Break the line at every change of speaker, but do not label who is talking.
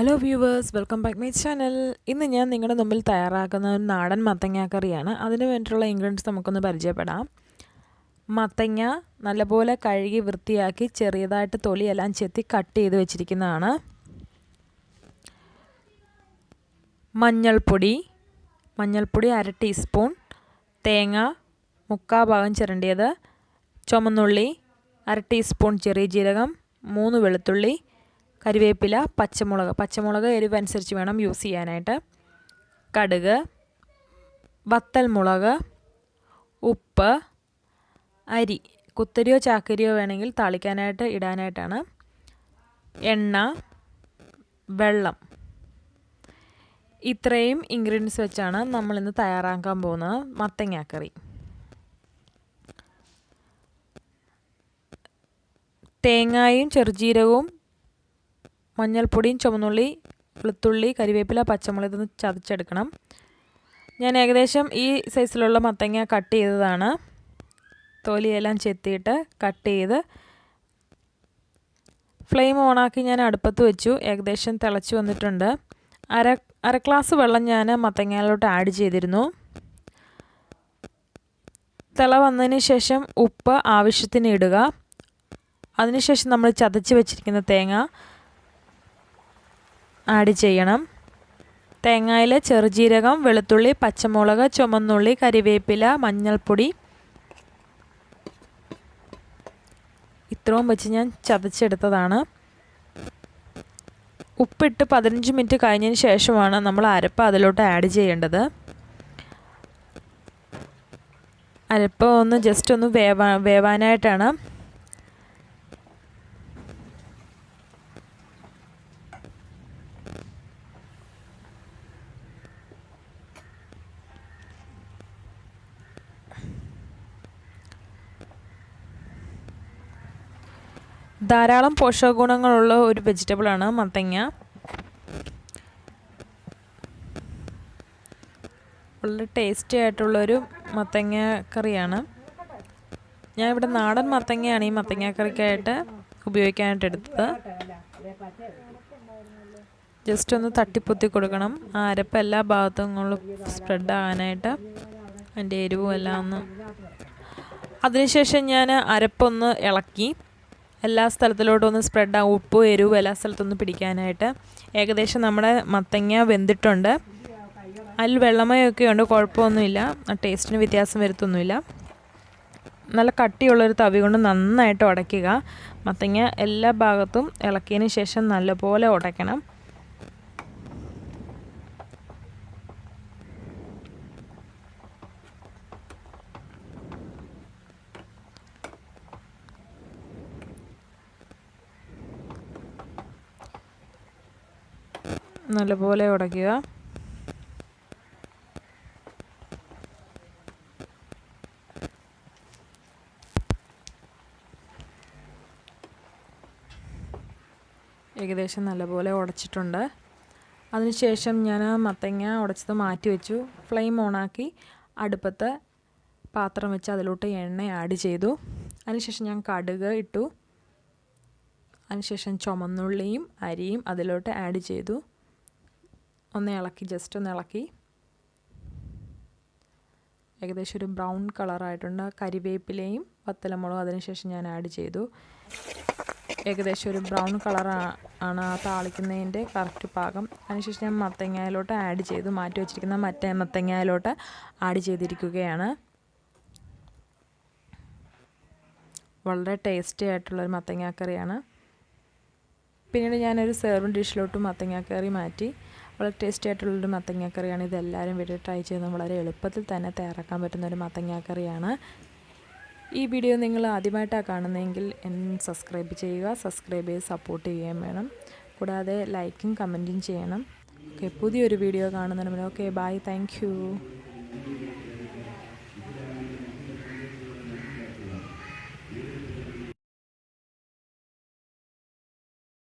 Hello viewers welcome back my channel ഇന്ന് ഞാൻ നിങ്ങളുടെ മുമ്പിൽ തയ്യാറാക്കുന്ന ഒരു നാടൻ മത്തങ്ങ കറിയാണ്. അതിന് വേണ്ടിയിട്ടുള്ള ഇൻഗ്രീഡിയൻസ് നമുക്കൊന്ന് പരിചയപ്പെടാം. മത്തങ്ങ നല്ലപോലെ കഴുകി വൃത്തിയാക്കി ചെറിയതായിട്ട് തൊലിയെല്ലാം ചെത്തി കട്ട് ചെയ്ത് വെച്ചിരിക്കുന്നതാണ്. മഞ്ഞൾപ്പൊടി മഞ്ഞൾപ്പൊടി അര ടീസ്പൂൺ തേങ്ങ മുക്കാ ഭാഗം ചിരണ്ടിയത് ചുമന്നുള്ളി അര ടീസ്പൂൺ ചെറിയ ജീരകം മൂന്ന് വെളുത്തുള്ളി കരിവേപ്പില പച്ചമുളക്. പച്ചമുളക് എരിവ് അനുസരിച്ച് വേണം യൂസ് ചെയ്യാനായിട്ട്. കടുക് വത്തൽ മുളക് ഉപ്പ് അരി. കുത്തരിയോ ചാക്കരിയോ വേണമെങ്കിൽ താളിക്കാനായിട്ട് ഇടാനായിട്ടാണ്. എണ്ണ വെള്ളം. ഇത്രയും ഇൻഗ്രീഡിയൻസ് വെച്ചാണ് നമ്മളിന്ന് തയ്യാറാക്കാൻ പോകുന്നത് മത്തങ്ങാക്കറി. തേങ്ങായും ചെറുജീരകവും മഞ്ഞൾപ്പൊടിയും ചുവന്നുള്ളി വെളുത്തുള്ളി കരിവേപ്പില പച്ചമുളക് ഇതൊന്ന് ചതച്ചെടുക്കണം. ഞാൻ ഏകദേശം ഈ സൈസിലുള്ള മത്തങ്ങ കട്ട് ചെയ്തതാണ്. തൊലിയെല്ലാം ചെത്തിയിട്ട് കട്ട് ചെയ്ത് ഫ്ലെയിം ഓണാക്കി ഞാൻ അടുപ്പത്ത് വെച്ചു. ഏകദേശം തിളച്ച് വന്നിട്ടുണ്ട്. അര അര ഗ്ലാസ് വെള്ളം ഞാൻ മത്തങ്ങയിലോട്ട് ആഡ് ചെയ്തിരുന്നു. തിള വന്നതിന് ശേഷം ഉപ്പ് ആവശ്യത്തിന് ഇടുക. അതിനുശേഷം നമ്മൾ ചതച്ച് വെച്ചിരിക്കുന്ന തേങ്ങ ആഡ് ചെയ്യണം. തേങ്ങയിൽ ചെറുജീരകം വെളുത്തുള്ളി പച്ചമുളക് ചുമന്നുള്ളി കരിവേപ്പില മഞ്ഞൾപ്പൊടി. ഇത്രയും വെച്ച് ഞാൻ ചതച്ചെടുത്തതാണ്. ഉപ്പിട്ട് പതിനഞ്ച് മിനിറ്റ് കഴിഞ്ഞതിന് ശേഷമാണ് നമ്മൾ അരപ്പ് അതിലോട്ട് ആഡ് ചെയ്യേണ്ടത്. അരപ്പ് ഒന്ന് ജസ്റ്റ് ഒന്ന് വേവാ വേവാനായിട്ടാണ്. ധാരാളം പോഷക ഗുണങ്ങളുള്ള ഒരു വെജിറ്റബിളാണ് മത്തങ്ങ. വളരെ ടേസ്റ്റി ആയിട്ടുള്ളൊരു മത്തങ്ങ കറിയാണ്. ഞാൻ ഇവിടെ നാടൻ മത്തങ്ങയാണ് ഈ മത്തങ്ങ കറിക്കായിട്ട് ഉപയോഗിക്കാനായിട്ട് എടുത്തത്. ജസ്റ്റ് ഒന്ന് തട്ടിപ്പൊത്തി കൊടുക്കണം. ആ അരപ്പ് എല്ലാ ഭാഗത്തും സ്പ്രെഡ് ആകാനായിട്ട് അതിന്റെ എരിവും എല്ലാം ഒന്ന്. അതിനുശേഷം ഞാൻ അരപ്പൊന്ന് ഇളക്കി. എല്ലാ സ്ഥലത്തിലോട്ടും ഒന്ന് സ്പ്രെഡ് ആകും ഉപ്പും എരിവും എല്ലാ സ്ഥലത്തൊന്ന് പിടിക്കാനായിട്ട്. ഏകദേശം നമ്മുടെ മത്തങ്ങ വെന്തിട്ടുണ്ട്. അതിൽ വെള്ളമയൊക്കെ ഉണ്ട് കുഴപ്പമൊന്നുമില്ല. ടേസ്റ്റിന് വ്യത്യാസം വരുത്തൊന്നുമില്ല. നല്ല കട്ടിയുള്ളൊരു തവി കൊണ്ട് നന്നായിട്ട് ഉടയ്ക്കുക. മത്തങ്ങ എല്ലാ ഭാഗത്തും ഇളക്കിയതിന് ശേഷം നല്ലപോലെ ഉടയ്ക്കണം. നല്ലപോലെ ഉടയ്ക്കുക ഏകദേശം നല്ലപോലെ ഉടച്ചിട്ടുണ്ട്. അതിനുശേഷം ഞാൻ ആ മത്തങ്ങ ഉടച്ചത് മാറ്റി വെച്ചു. ഫ്ലെയിം ഓണാക്കി അടുപ്പത്ത് പാത്രം വെച്ച് അതിലോട്ട് എണ്ണ ആഡ് ചെയ്തു. അതിനുശേഷം ഞാൻ കടുക് ഇട്ടു. അതിനുശേഷം ചുമന്നുള്ളിയും അരിയും അതിലോട്ട് ആഡ് ചെയ്തു. ഒന്ന് ഇളക്കി ജസ്റ്റ് ഒന്ന് ഇളക്കി. ഏകദേശം ഒരു ബ്രൗൺ കളറായിട്ടുണ്ട് കരിവേപ്പിലയും വത്തലമുളകും അതിനുശേഷം ഞാൻ ആഡ് ചെയ്തു. ഏകദേശം ഒരു ബ്രൗൺ കളർ ആണ് ആ താളിക്കുന്നതിന്റെ കറക്റ്റ് പാകം. അതിനുശേഷം ഞാൻ മത്തങ്ങയിലോട്ട് ആഡ് ചെയ്തു. മാറ്റി വെച്ചിരിക്കുന്ന മറ്റേ മത്തങ്ങയിലോട്ട് ആഡ് ചെയ്തിരിക്കുകയാണ്. വളരെ ടേസ്റ്റി ആയിട്ടുള്ളൊരു മത്തങ്ങാക്കറിയാണ്. പിന്നീട് ഞാനൊരു സെർവിങ് ഡിഷിലോട്ട് മത്തങ്ങാക്കറി മാറ്റി. വളരെ ടേസ്റ്റി ആയിട്ടുള്ളൊരു മത്തങ്ങാക്കറിയാണ്. ഇതെല്ലാവരും വീട്ടിൽ ട്രൈ ചെയ്ത് വളരെ എളുപ്പത്തിൽ തന്നെ തയ്യാറാക്കാൻ പറ്റുന്ന ഒരു മത്തങ്ങാക്കറിയാണ്. ഈ വീഡിയോ നിങ്ങൾ ആദ്യമായിട്ടാണ് കാണുന്നതെങ്കിൽ എന്നെ സബ്സ്ക്രൈബ് ചെയ്യുക സബ്സ്ക്രൈബ് ചെയ്ത് സപ്പോർട്ട് ചെയ്യുകയും വേണം. കൂടാതെ ലൈക്കും കമന്റും ചെയ്യണം. ഓക്കെ പുതിയൊരു വീഡിയോ കാണുന്നതിന് ഓക്കെ ബൈ താങ്ക്